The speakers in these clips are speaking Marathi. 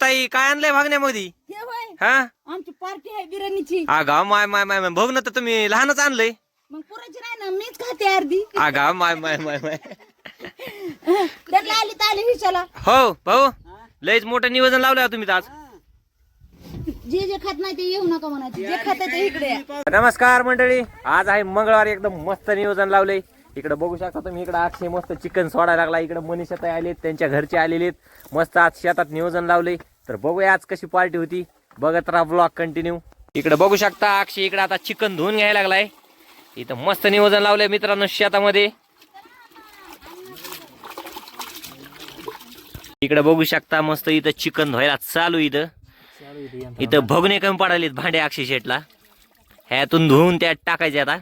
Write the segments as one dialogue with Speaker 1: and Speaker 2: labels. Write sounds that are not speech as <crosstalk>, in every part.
Speaker 1: ताई काय आणलंय भागण्यामध्ये?
Speaker 2: हे होय
Speaker 1: हा?
Speaker 2: आमची पार्टी आहे बिर्याणीची.
Speaker 1: आगा माय माय माय माय बघ ना तर तुम्ही लहानच आणलंय.
Speaker 2: मग पुरायची नाही ना मीच खाते अर्धी.
Speaker 1: आगा माय माय माय माय.
Speaker 2: त्यांना आली तर आली विचारा
Speaker 1: हो भाऊ लयच मोठं नियोजन लावलं हो तुम्ही आज.
Speaker 2: जे जे खात नाही ते येऊ नका म्हणायचे. जे खात ते इकडे या.
Speaker 1: नमस्कार मंडळी आज आहे मंगळवार एकदम मस्त नियोजन लावलंय. इकडे बघू शकता तुम्ही इकडे अक्षय मस्त चिकन सोडायला लागला. इकडे मनीषा आलेत त्यांच्या घरचे आलेले आहेत. मस्त आज शेतात नियोजन लावलंय. तर बघूया आज कशी पार्टी होती. बघत राहा ब्लॉग कंटिन्यू इकडे बघू शकता अक्षय इकडे आता चिकन धुवून घ्यायला लागलाय. इथं मस्त नियोजन लावलंय मित्रांनो शेतामध्ये. इकडे बघू शकता मस्त इथं चिकन धुवायला चालू इथं. इथं भगणे कमी पडालेत भांडे अक्षय शेटला ह्यातून धुवून त्यात टाकायचे आता.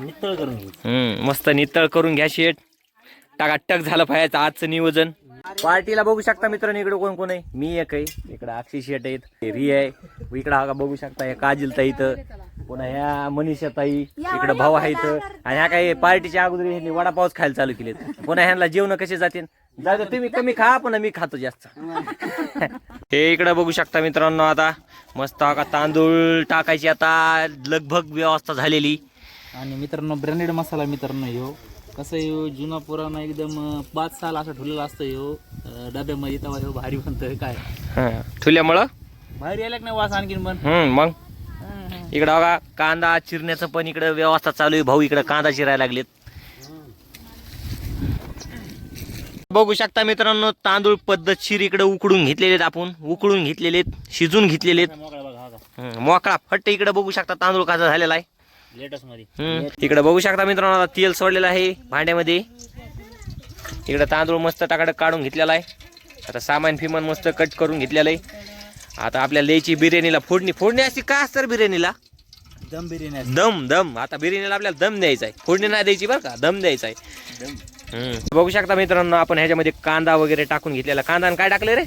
Speaker 3: नितळ करून घ्यायचं
Speaker 1: हम्म मस्त नितळ करून घ्या शेट टाका टक झालं पाहिजे आजचं नियोजन. पार्टीला बघू शकता मित्रांनो इकडे कोण कोण आहे? मी एक आहे. इकडे अक्षय शेट आहेत. हे री आहे. इकडे हा का बघू शकता हे काजल ताई इथं. पुन्हा ह्या मनीषा ताई. इकडे भाऊ आहे इथं. आणि ह्या काही पार्टीच्या अगोदर ह्यांनी वडापावच खायला चालू केलेत. पुन्हा ह्यांना जेवण कसे जातील? जाऊ तुम्ही कमी खा पुन्हा मी खातो जास्त. हे इकडे बघू शकता मित्रांनो आता. मस्त हा का तांदूळ टाकायची आता. लगभग व्यवस्था झालेली.
Speaker 3: आणि मित्रांनो ब्रँडेड मसाला मित्रांनो ह्यो. कसं ह्यो जुना पुराणा एकदम पाच साल असं ठेवलेला असतं ह्यो. अं, डब्यामध्ये तेव्हा ह्यो भारी बनतोय काय?
Speaker 1: हं. ठुल्यामुळं?
Speaker 3: भारी आल्या का नाही वास आणखीन पण.
Speaker 1: मग? इकडं बघा कांदा चिरण्याचं पण इकडं व्यवस्था चालू आहे. भाऊ इकडं कांदा चिरायला लागलेत. बघू शकता मित्रांनो तांदूळ पद्धतशीर इकडे उकडून घेतलेले आहेत आपण. उकडून घेतलेले आहेत शिजून घेतलेले
Speaker 3: मोकळा
Speaker 1: फट्ट इकडे बघू शकता तांदूळ कसा झालेला आहे. इकडे बघू शकता मित्रांनो आता तेल सोडलेलं आहे भांड्यामध्ये. इकडे तांदूळ मस्त टाकडं काढून घेतलेला आहे. आता सामान फिमान मस्त कट करून घेतलेलं आहे. आता आपल्याला द्यायची बिर्याणीला फोडणी फोडणी असते का असतं बिर्याणीला?
Speaker 3: दम बिर्याणी.
Speaker 1: दम दम. आता बिर्याणीला आपल्याला दम द्यायचा आहे. फोडणी नाही द्यायची बरं का? दम द्यायचा आहे. बघू शकता मित्रांनो आपण ह्याच्यामध्ये कांदा वगैरे टाकून घेतलेला. कांदा काय टाकले रे?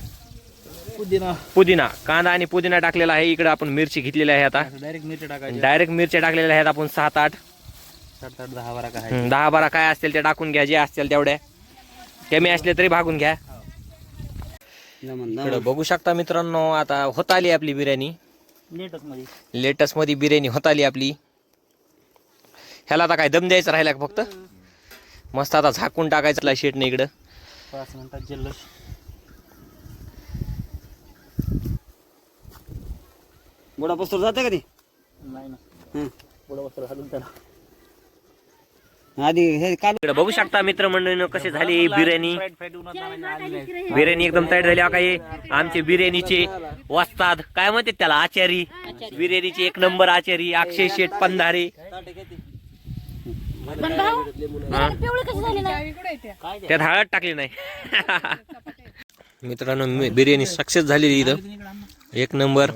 Speaker 3: पुदिना.
Speaker 1: पुदिना. कांदा आणि पुदिना टाकलेला आहे. इकडे आपण मिरची घेतलेली आहे आता.
Speaker 3: डायरेक्ट मिरची टाकायची
Speaker 1: डायरेक्ट मिरच्या टाकलेल्या आहेत आपण सात आठ
Speaker 3: सात आठ दहा बारा काय
Speaker 1: दहा बारा काय असतील ते टाकून घ्या. जे असतील तेवढ्या. कमी असले तरी भागून घ्या. इकडं बघू शकता मित्रांनो आता होत आली आपली बिर्याणी. लेटेस्टमध्ये. लेटेस्टमध्ये बिर्याणी होत आली आपली. ह्याला आता काय दम द्यायचा राहिला फक्त? मस्त आता झाकून टाकायचं शेटने इकडं.
Speaker 3: पाच मिनिटात जल्लोष.
Speaker 4: बुडा पस्तूर जाते कधी
Speaker 3: नाही ना.
Speaker 4: हं.
Speaker 3: घालून त्याला.
Speaker 4: आधी हे
Speaker 1: बघू शकता मित्रमंडळीनं कशी झाली बिर्याणी. बिर्याणी एकदम तयार झाली. हा काय आमचे बिर्याणीचे वस्ताद. काय म्हणते त्याला? आचारी. बिर्याणीचे एक नंबर आचारी. अक्षय शेठ पंधारे.
Speaker 2: पण भाऊ बिर्याणी पिवळी कशी झाली नाही
Speaker 1: त्यात हळद टाकली नाही. <laughs> मित्रांनो मी- बिर्याणी सक्सेस झालेली इथं. एक नंबर.